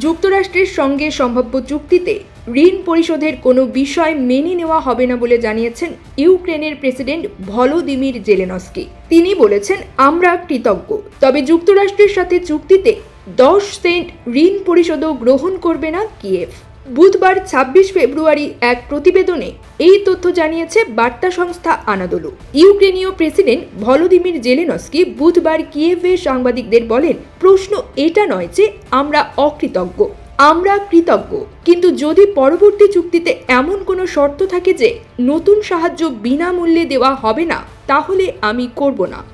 যুক্তরাষ্ট্রের সঙ্গে সম্ভাব্য চুক্তিতে ঋণ পরিশোধের কোনো বিষয় মেনে নেওয়া হবে না বলে জানিয়েছেন ইউক্রেনের প্রেসিডেন্ট ভলোদিমির জেলেনস্কি। তিনি বলেছেন, আমরা কৃতজ্ঞ। তবে যুক্তরাষ্ট্রের সাথে চুক্তিতে দশ সেন্ট ঋণ পরিশোধও গ্রহণ করবে না কিয়েভ। বুধবার ছাব্বিশ ফেব্রুয়ারি এক প্রতিবেদনে এই তথ্য জানিয়েছে বার্তা সংস্থা আনাদোলু। ইউক্রেনীয় প্রেসিডেন্ট ভলোদিমির জেলেনস্কি বুধবার কিয়েভে সাংবাদিকদের বলেন, প্রশ্ন এটা নয় যে আমরা অকৃতজ্ঞ। আমরা কৃতজ্ঞ। কিন্তু যদি পরবর্তী চুক্তিতে এমন কোনো শর্ত থাকে যে নতুন সাহায্য বিনামূল্যে দেওয়া হবে না, তাহলে আমি করব না।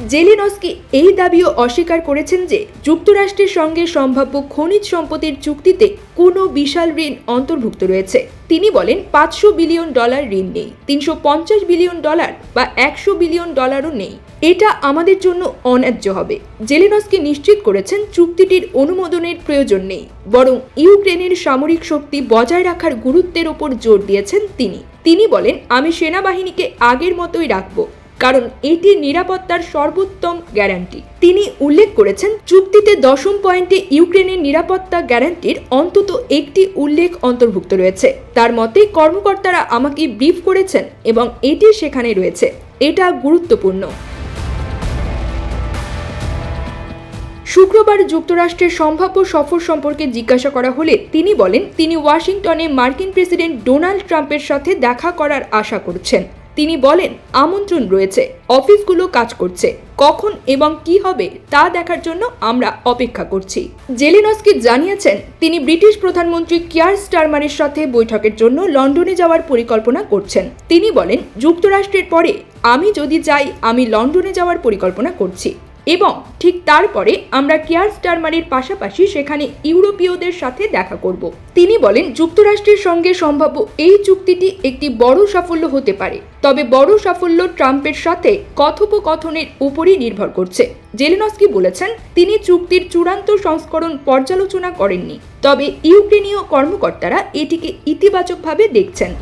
জেলিনস্কি এই দাবিও অস্বীকার করেছেন যে যুক্তরাষ্ট্রের সঙ্গে সম্ভাব্য খনিজ সম্পদের চুক্তিতে কোনো বিশাল ঋণ অন্তর্ভুক্ত রয়েছে। তিনি বলেন, পাঁচশো বিলিয়ন ডলার ঋণ নেই, তিনশো পঞ্চাশ বিলিয়ন ডলার বা একশো বিলিয়ন ডলারও নেই। এটা আমাদের জন্য অন্যায্য হবে। জেলেনস্কি নিশ্চিত করেছেন, চুক্তিটির অনুমোদনের প্রয়োজন নেই, বরং ইউক্রেনের সামরিক শক্তি বজায় রাখার গুরুত্বের ওপর জোর দিয়েছেন তিনি। তিনি বলেন, আমি সেনাবাহিনীকে আগের মতোই রাখব। কারণ এটি নিরাপত্তার সর্বোত্তম গ্যারান্টি। তিনি উল্লেখ করেছেন, চুক্তিতে দশম পয়েন্টে ইউক্রেনের নিরাপত্তা গ্যারান্টির অন্তত একটি উল্লেখ অন্তর্ভুক্ত রয়েছে। তার মতে, কর্মকর্তারা আমাকে ব্রিফ করেছেন এবং এটি সেখানে রয়েছে। এটা গুরুত্বপূর্ণ। শুক্রবার যুক্তরাষ্ট্রের সম্ভাব্য সফর সম্পর্কে জিজ্ঞাসা করা হলে তিনি বলেন, তিনি ওয়াশিংটনে মার্কিন প্রেসিডেন্ট ডোনাল্ড ট্রাম্পের সাথে দেখা করার আশা করছেন। তিনি বলেন, আমন্ত্রণ রয়েছে, অফিসগুলো কাজ করছে, কখন এবং কি হবে তা দেখার জন্য আমরা অপেক্ষা করছি। জেলিনস্কি জানিয়েছেন, তিনি ব্রিটিশ প্রধানমন্ত্রী কিয়ার স্টারমারের সাথে বৈঠকের জন্য লন্ডনে যাওয়ার পরিকল্পনা করছেন। তিনি বলেন, যুক্তরাষ্ট্রের পরে আমি যদি যাই, আমি লন্ডনে যাওয়ার পরিকল্পনা করছি। এবং ঠিক তারপরে আমরা কেয়ার স্টারমারের পাশাপাশি সেখানে ইউরোপীয়দের সাথে দেখা করব। তিনি বলেন, যুক্তরাষ্ট্রের সঙ্গে সম্ভাব্য এই চুক্তিটি একটি বড় সাফল্য হতে পারে, তবে বড় সাফল্য ট্রাম্পের সাথে কথোপকথনের উপরই নির্ভর করছে। জেলেনস্কি বলেছেন, তিনি চুক্তির চূড়ান্ত সংস্করণ পর্যালোচনা করেননি, তবে ইউক্রেনীয় কর্মকর্তারা এটিকে ইতিবাচকভাবে দেখছেন।